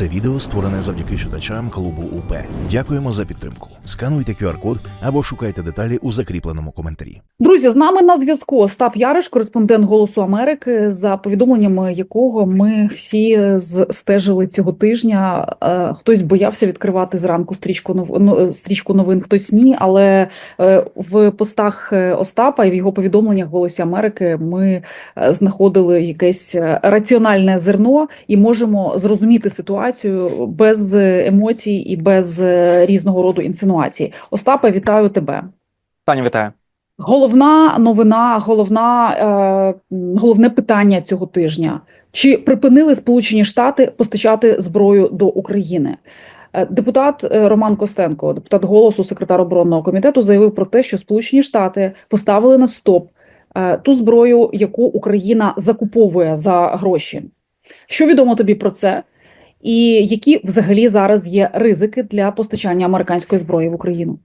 Це відео створене завдяки читачам клубу УП. Дякуємо за підтримку. Скануйте QR-код або шукайте деталі у закріпленому коментарі. Друзі, з нами на зв'язку Остап Яриш, кореспондент Голосу Америки, за повідомленнями якого ми всі стежили цього тижня. Е, Хтось боявся відкривати зранку стрічку нов... ну, е, стрічку новин, хтось ні. Але е, в постах Остапа і в його повідомленнях Голосі Америки ми знаходили якесь раціональне зерно і можемо зрозуміти ситуацію без е, емоцій і без е, різного роду інсинуацій. Остапе, вітаю тебе. Таня, вітаю. Головна новина, головна, е, головне питання цього тижня: чи припинили Сполучені Штати постачати зброю до України? Е, Депутат Роман Костенко, депутат голосу, секретар оборонного комітету, заявив про те, що Сполучені Штати поставили на стоп е, ту зброю, яку Україна закуповує за гроші. Що відомо тобі про це? І які взагалі зараз є ризики для постачання американської зброї в Україну?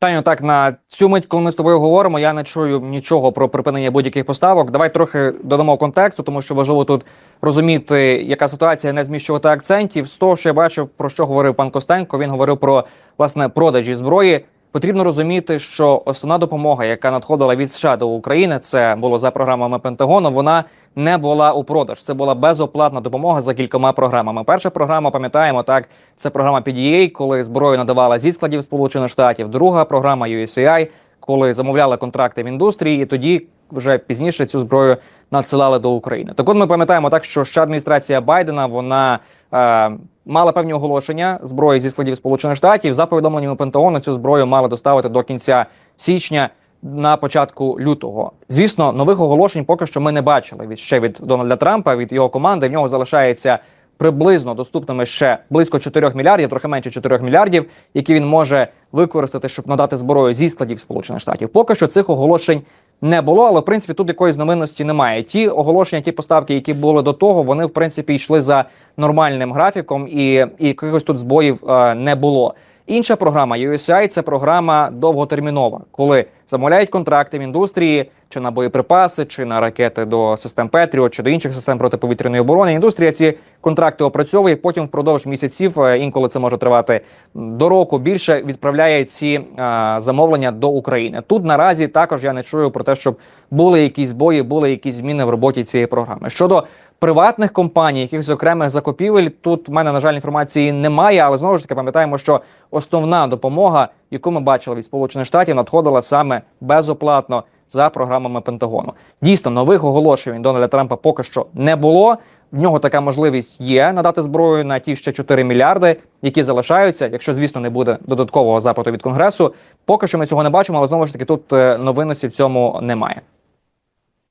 Таню, так на цю мить, коли ми з тобою говоримо, я не чую нічого про припинення будь-яких поставок. Давай трохи додамо контексту, тому що важливо тут розуміти, яка ситуація, не зміщувати акцентів. З того, що я бачив, про що говорив пан Костенко, він говорив про власне продажі зброї. Потрібно розуміти, що основна допомога, яка надходила від США до України, це було за програмами Пентагону. Вона не була у продаж. Це була безоплатна допомога за кількома програмами. Перша програма, пам'ятаємо, так це програма PDA, коли зброю надавала зі складів Сполучених Штатів. Друга програма USAI, коли замовляли контракти в індустрії, і тоді вже пізніше цю зброю надсилали до України. Так от ми пам'ятаємо так, що ще адміністрація Байдена вона е, мала певні оголошення зброї зі складів Сполучених Штатів. За повідомленнями Пентагону, цю зброю мали доставити до кінця січня. На початку лютого, звісно, нових оголошень поки що ми не бачили від ще від Дональда Трампа, від його команди. В нього залишається приблизно доступними ще близько 4 мільярдів, трохи менше 4 мільярдів, які він може використати, щоб надати зброю зі складів Сполучених Штатів. Поки що цих оголошень не було, але в принципі тут якоїсь новинності немає. Ті оголошення, ті поставки, які були до того, вони в принципі йшли за нормальним графіком, і, і якихось тут збоїв е, не було. Інша програма USAID – це програма довготермінова, коли замовляють контракти в індустрії чи на боєприпаси, чи на ракети до систем Петріот, чи до інших систем протиповітряної оборони. Індустрія ці контракти опрацьовує. Потім впродовж місяців, е, інколи це може тривати до року більше, відправляє ці е, замовлення до України. Тут наразі також я не чую про те, щоб були якісь бої, були якісь зміни в роботі цієї програми. Щодо приватних компаній, якихось окремих закупівель. Тут в мене на жаль інформації немає, але знову ж таки пам'ятаємо, що основна допомога, яку ми бачили від Сполучених Штатів, надходила саме безоплатно за програмами Пентагону. Дійсно, нових оголошень Дональда Трампа поки що не було. В нього така можливість є надати зброю на ті ще 4 мільярди, які залишаються, якщо звісно не буде додаткового запиту від конгресу. Поки що ми цього не бачимо, але знову ж таки тут е, новинності в цьому немає.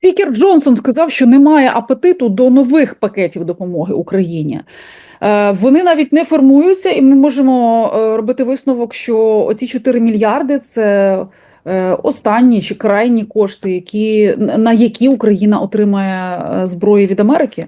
Спікер Джонсон сказав, що немає апетиту до нових пакетів допомоги Україні. Е, Вони навіть не формуються, і ми можемо е, робити висновок, що оці 4 мільярди це е, останні чи крайні кошти, які, на які Україна отримає зброю від Америки.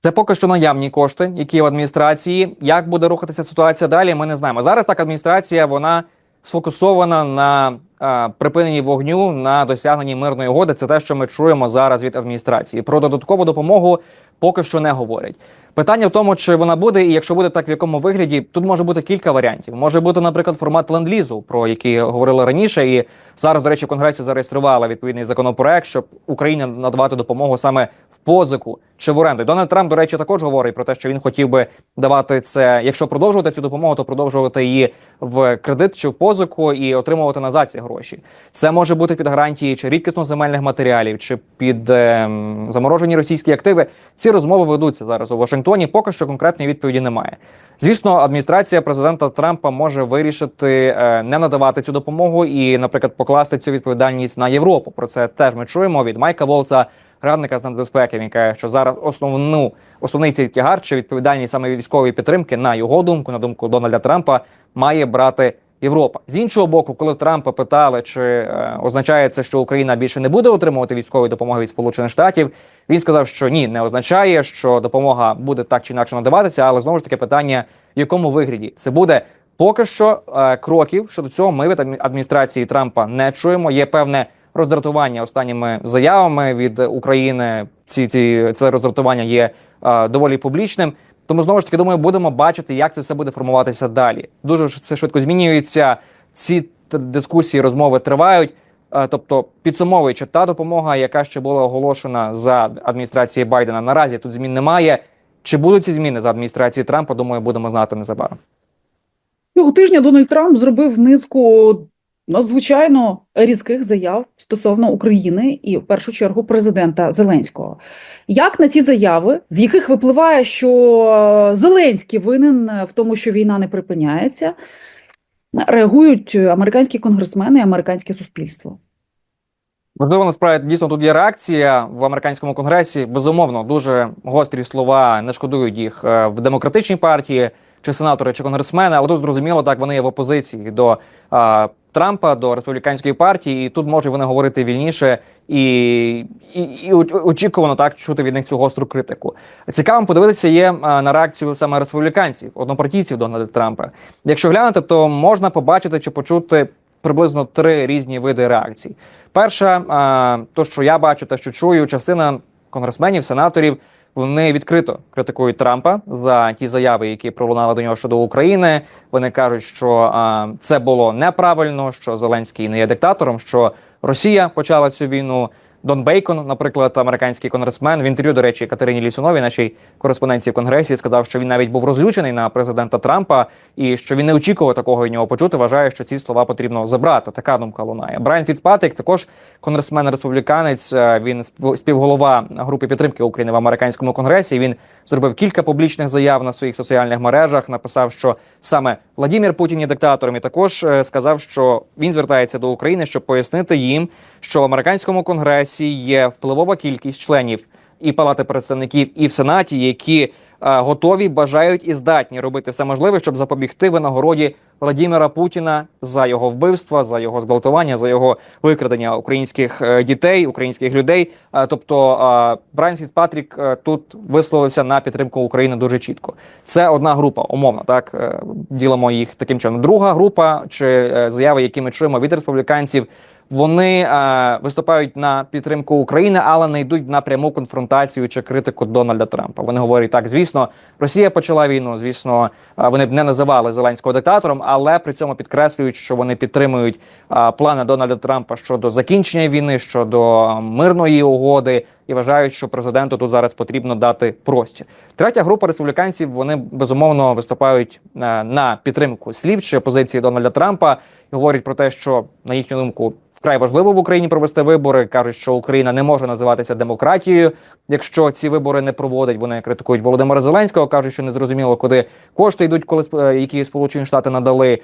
Це поки що наявні кошти, які в адміністрації. Як буде рухатися ситуація далі? Ми не знаємо. Зараз так адміністрація вона сфокусована на е, припиненні вогню на досягненні мирної угоди. Це те, що ми чуємо зараз від адміністрації. Про додаткову допомогу поки що не говорять. Питання в тому, чи вона буде, і якщо буде так, в якому вигляді, тут може бути кілька варіантів. Може бути, наприклад, формат ленд-лізу, про який говорили раніше, і зараз, до речі, в конгресі зареєстрували відповідний законопроект, щоб Україні надавати допомогу саме позику чи в оренду. Дональд Трамп, до речі, також говорить про те, що він хотів би давати це, якщо продовжувати цю допомогу, то продовжувати її в кредит чи в позику і отримувати назад ці гроші. Це може бути під гарантії чи рідкісно земельних матеріалів, чи під ем, заморожені російські активи. Ці розмови ведуться зараз у Вашингтоні. Поки що конкретної відповіді немає. Звісно, адміністрація президента Трампа може вирішити е, не надавати цю допомогу і, наприклад, покласти цю відповідальність на Європу. Про це теж ми чуємо від Майка Волца, радника з нацбезпеки. Він каже, що зараз основну основний цей тягар чи відповідальність саме військової підтримки, на його думку, на думку Дональда Трампа, має брати. Європа з іншого боку, коли в Трампа питали, чи е, означає це, що Україна більше не буде отримувати військової допомоги від Сполучених Штатів, він сказав, що ні, не означає, що допомога буде так чи інакше надаватися, але знову ж таки питання, в якому вигляді це буде поки що е, кроків щодо цього. Ми від адміністрації Трампа не чуємо. Є певне роздратування останніми заявами від України. Ці ці це роздратування є е, доволі публічним. Тому знову ж таки думаю, будемо бачити, як це все буде формуватися далі. Дуже це швидко змінюється. Ці дискусії, розмови тривають. Тобто, підсумовуючи, та допомога, яка ще була оголошена за адміністрації Байдена, наразі тут змін немає. Чи будуть ці зміни за адміністрації Трампа? Думаю, будемо знати незабаром. Цього тижня Дональд Трамп зробив низку надзвичайно різких заяв стосовно України і в першу чергу президента Зеленського. Як на ці заяви, з яких випливає, що Зеленський винен в тому, що війна не припиняється, реагують американські конгресмени і американське суспільство? Можливо, насправді дійсно тут є реакція в американському конгресі. Безумовно, дуже гострі слова не шкодують їх е, в демократичній партії, чи сенатори, чи конгресмени. Але тут зрозуміло, так вони є в опозиції до е, Трампа, до республіканської партії, і тут можуть вони говорити вільніше і, і, і очікувано так чути від них цю гостру критику. Цікавим подивитися є е, на реакцію саме республіканців, однопартійців Дональда Трампа. Якщо глянути, то можна побачити чи почути приблизно три різні види реакцій. Перша, е, то, що я бачу, те, що чую, частина конгресменів, сенаторів, вони відкрито критикують Трампа за ті заяви, які пролунали до нього щодо України. Вони кажуть, що а, це було неправильно, що Зеленський не є диктатором, що Росія почала цю війну. Дон Бейкон, наприклад, американський конгресмен, в інтерв'ю, до речі, Катерині Лісуновій, нашій кореспонденції в Конгресі, сказав, що він навіть був розлючений на президента Трампа і що він не очікував такого від нього почути. Вважає, що ці слова потрібно забрати. Така думка лунає. Брайан Фіцпатрік, також конгресмен республіканець. е, Він спів- співголова групи підтримки України в американському конгресі. Він зробив кілька публічних заяв на своїх соціальних мережах. Написав, що саме Владімір Путін є диктатором, і також е, сказав, що він звертається до України, щоб пояснити їм, що в американському конгресі є впливова кількість членів і палати представників, і в сенаті, які е, готові, бажають і здатні робити все можливе, щоб запобігти винагороді Владіміра Путіна за його вбивства, за його зґвалтування, за його викрадення українських е, дітей, українських людей. Е, Тобто Брайан Фіцпатрік тут висловився на підтримку України дуже чітко. Це одна група, умовно, так ділимо їх таким чином. Друга група чи заяви, які ми чуємо від республіканців. Вони е, виступають на підтримку України, але не йдуть на пряму конфронтацію чи критику Дональда Трампа. Вони говорять так: звісно, Росія почала війну. Звісно, е, вони б не називали Зеленського диктатором, але при цьому підкреслюють, що вони підтримують е, плани Дональда Трампа щодо закінчення війни, щодо мирної угоди, і вважають, що президенту тут зараз потрібно дати простір. Третя група республіканців вони безумовно виступають е, на підтримку слів чи позиції Дональда Трампа і говорять про те, що на їхню думку вкрай важливо в Україні провести вибори. кажуть, що Україна не може називатися демократією, якщо ці вибори не проводить. Вони критикують Володимира Зеленського, кажуть, що не зрозуміло, куди кошти йдуть, коли е, які Сполучені Штати надали.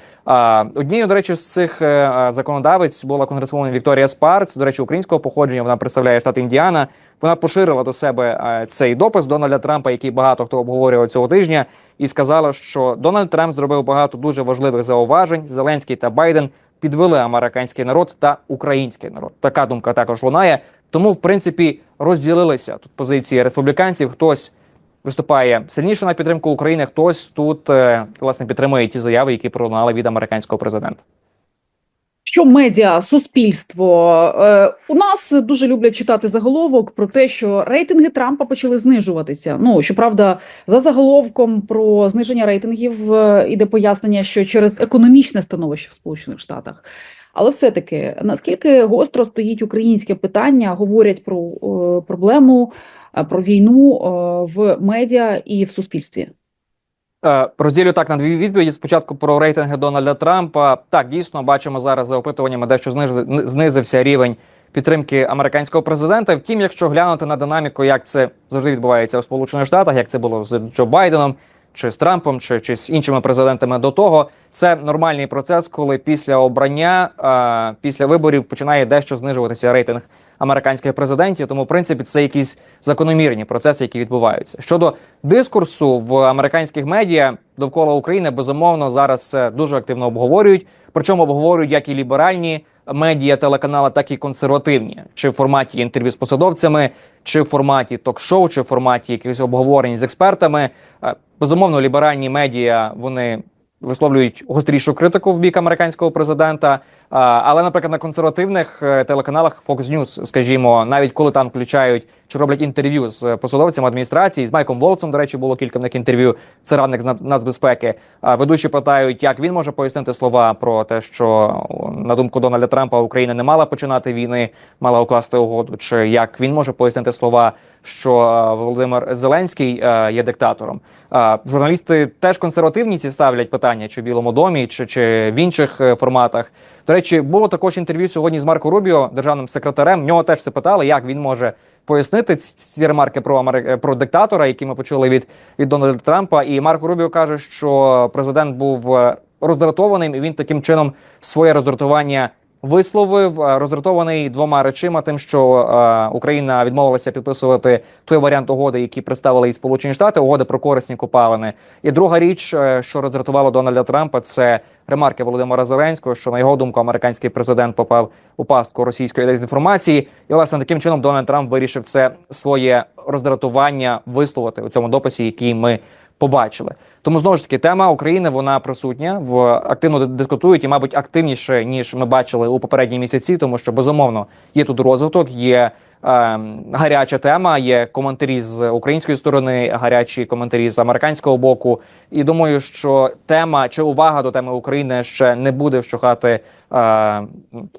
Однією, до речі, з цих е, законодавець була конгресвомен Вікторія Спарц. До речі, українського походження. Вона представляє штат Індіана. Вона поширила до себе е, цей допис Дональда Трампа, який багато хто обговорював цього тижня, і сказала, що Дональд Трамп зробив багато дуже важливих зауважень. Зеленський та Байден підвели американський народ та український народ. Така думка також лунає. Тому, в принципі, розділилися тут позиції республіканців. Хтось виступає сильніше на підтримку України, хтось тут е, власне підтримує ті заяви, які пролунали від американського президента. Що медіа, суспільство е, у нас дуже люблять читати заголовок про те, що рейтинги Трампа почали знижуватися. Ну щоправда, за заголовком про зниження рейтингів е, іде пояснення, що через економічне становище в Сполучених Штатах. Але все-таки наскільки гостро стоїть українське питання, говорять про е, проблему, е, про війну е, в медіа і в суспільстві. Е, Розділю так на дві відповіді. Спочатку про рейтинги Дональда Трампа. Так, дійсно бачимо зараз за опитуваннями, дещо знизився рівень підтримки американського президента. Втім, якщо глянути на динаміку, як це завжди відбувається у Сполучених Штатах, як це було з Джо Байденом, чи з Трампом, чи, чи з іншими президентами до того, це нормальний процес, коли після обрання, е, після виборів починає дещо знижуватися рейтинг американських президентів. Тому, в принципі, це якісь закономірні процеси, які відбуваються. Щодо дискурсу в американських медіа довкола України, безумовно, зараз дуже активно обговорюють. Причому обговорюють як і ліберальні медіа, телеканали, так і консервативні, чи в форматі інтерв'ю з посадовцями, чи в форматі ток-шоу, чи в форматі якихось обговорень з експертами. Е, Безумовно, ліберальні медіа вони висловлюють гострішу критику в бік американського президента. Але, наприклад, на консервативних е, телеканалах Fox News, скажімо, навіть коли там включають чи роблять інтерв'ю з посадовцями адміністрації, з Майком Волцом, до речі, було кілька в них інтерв'ю. Це радник з нацбезпеки. Ведучі питають, як він може пояснити слова про те, що на думку Дональда Трампа Україна не мала починати війни, мала укласти угоду, чи як він може пояснити слова, що е, Володимир Зеленський е, є диктатором. Журналісти теж консервативні ці ставлять питання, чи в Білому домі, чи, чи в інших е, форматах. До речі, було також інтерв'ю сьогодні з Марко Рубіо, державним секретарем. В нього теж це питали, як він може пояснити ці, ремарки про Америк... про диктатора, які ми почули від, від Дональда Трампа. І Марко Рубіо каже, що президент був е, роздратованим, і він таким чином своє роздратування висловив е, роздратований двома речима: тим, що е, Україна відмовилася підписувати той варіант угоди, який представили і Сполучені Штати, угоди про корисні копалини. І друга річ, е, що роздратувало Дональда Трампа, це ремарки Володимира Зеленського, що на його думку американський президент попав у пастку російської дезінформації. І власне таким чином Дональд Трамп вирішив це своє роздратування висловити у цьому дописі, який ми побачили. Тому знову ж таки тема України вона присутня в активно дискутують і, мабуть, активніше ніж ми бачили у попередні місяці, тому що безумовно є тут розвиток, є. е, Гаряча тема, є коментарі з української сторони, гарячі коментарі з американського боку. І думаю, що тема чи увага до теми України ще не буде вщухати е,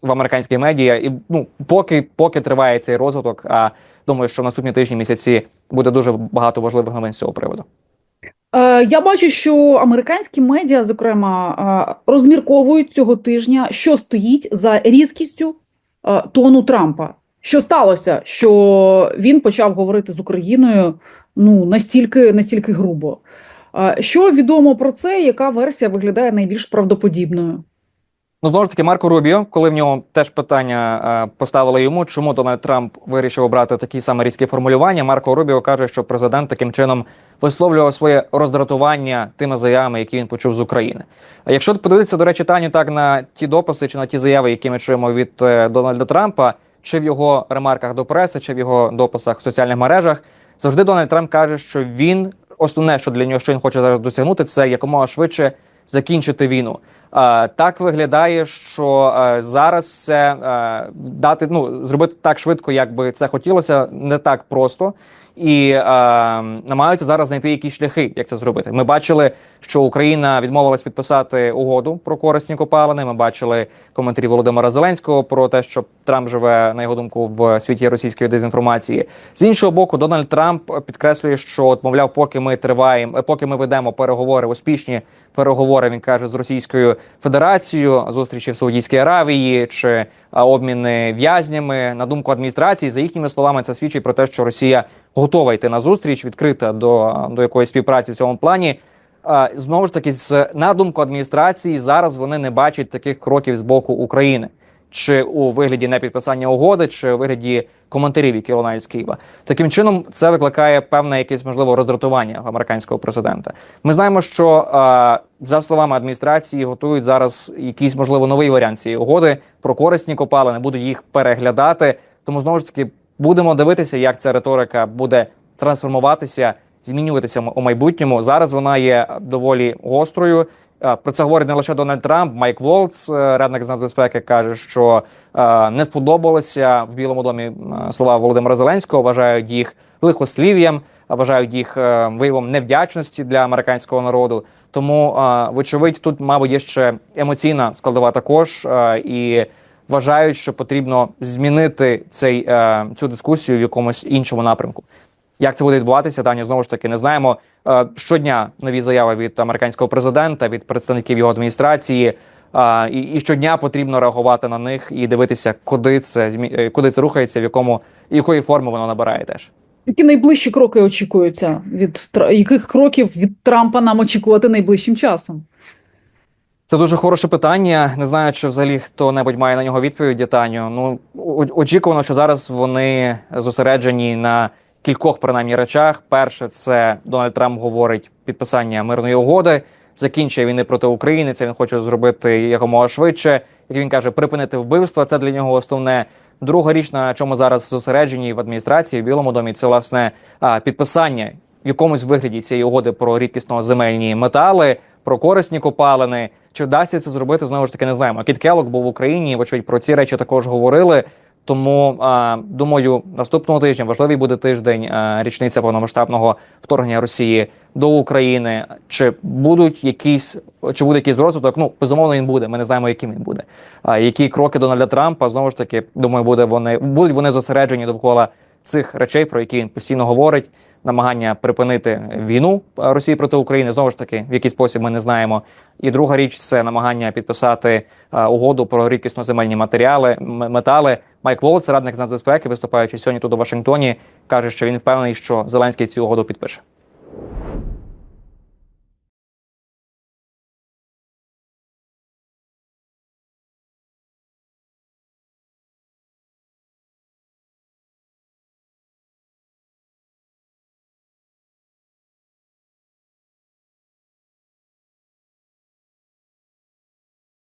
в американській медіа. І ну, поки, поки триває цей розвиток. А думаю, що в наступні тижні місяці буде дуже багато важливих новин з цього приводу. Е, Я бачу, що американські медіа, зокрема, е, розмірковують цього тижня, що стоїть за різкістю е, тону Трампа. Що сталося? Що він почав говорити з Україною ну настільки, настільки грубо. Що відомо про це? Яка версія виглядає найбільш правдоподібною? Ну, знову ж таки, Марко Рубіо, коли в нього теж питання е, поставили йому, чому Дональд Трамп вирішив обрати такі саме різкі формулювання. Марко Рубіо каже, що президент таким чином висловлював своє роздратування тими заявами, які він почув з України. А якщо подивитися, до речі, Таню, так на ті дописи чи на ті заяви, які ми чуємо від е, Дональда Трампа, чи в його ремарках до преси, чи в його дописах в соціальних мережах, завжди Дональд Трамп каже, що він основне, що для нього що він хоче зараз досягнути, це якомога швидше закінчити війну. Е, так виглядає, що е, зараз це е, дати ну зробити так швидко, як би це хотілося, не так просто. І е, намагаються зараз знайти якісь шляхи, як це зробити. Ми бачили, що Україна відмовилась підписати угоду про корисні копалини. Ми бачили коментарі Володимира Зеленського про те, що Трамп живе на його думку в світі російської дезінформації. З іншого боку, Дональд Трамп підкреслює, що от, мовляв, поки ми триваємо, е, поки ми ведемо переговори, успішні переговори. Він каже з Російською Федерацією, зустрічі в Саудівській Аравії чи обміни в'язнями. На думку адміністрації, за їхніми словами, це свідчить про те, що Росія готова йти на зустріч, відкрита до, до якоїсь співпраці в цьому плані. Знову ж таки, з на думку адміністрації, зараз вони не бачать таких кроків з боку України, чи у вигляді непідписання угоди, чи у вигляді коментарів, які лунають з Києва. Таким чином, це викликає певне якесь можливо роздратування американського президента. Ми знаємо, що за словами адміністрації готують зараз якийсь можливо новий варіант цієї угоди про корисні копалини, будуть їх переглядати. Тому знову ж таки будемо дивитися, як ця риторика буде трансформуватися, змінюватися у майбутньому. Зараз вона є доволі гострою. Про це говорить не лише Дональд Трамп, Майк Волц, е, радник з нацбезпеки, каже, що е, не сподобалося в Білому домі слова Володимира Зеленського. Вважають їх лихослів'ям, вважають їх е, виявом невдячності для американського народу. Тому, вочевидь, тут, мабуть, є ще емоційна складова також і. Вважають, що потрібно змінити цей цю дискусію в якомусь іншому напрямку. Як це буде відбуватися, Дані знову ж таки не знаємо. Е, щодня нові заяви від американського президента, від представників його адміністрації. е, і, і щодня потрібно реагувати на них і дивитися, куди це е, куди це рухається, в якому якої форми воно набирає теж. Які найближчі кроки очікуються від яких кроків від Трампа нам очікувати найближчим часом? Це дуже хороше питання. Не знаю, чи взагалі хто-небудь має на нього відповіді, Таню. Ну очікувано, що зараз вони зосереджені на кількох принаймні речах. Перше, це Дональд Трамп говорить підписання мирної угоди, закінчує війни проти України. Це він хоче зробити якомога швидше. Як він каже, припинити вбивства. Це для нього основне. Друга річ, на чому зараз зосереджені в адміністрації в Білому домі, це власне підписання в якомусь вигляді цієї угоди про рідкісно земельні метали. про корисні копалини. Чи вдасться це зробити знову ж таки не знаємо. Кіт Келлог був в Україні. Вочевидь про ці речі також говорили. Тому думаю, наступного тижня важливий буде тиждень річниця повномасштабного вторгнення Росії до України. Чи будуть якісь чи буде якийсь розвиток? Ну безумовно він буде. Ми не знаємо, яким він буде. Які кроки Дональда Трампа знову ж таки думаю, буде вони будуть вони зосереджені довкола цих речей, про які він постійно говорить. Намагання припинити війну Росії проти України знову ж таки в який спосіб ми не знаємо. І друга річ це намагання підписати угоду про рідкісноземельні матеріали метали. Майк Волц, радник з нацбезпеки, виступаючи сьогодні тут у Вашингтоні, каже, що він впевнений, що Зеленський цю угоду підпише.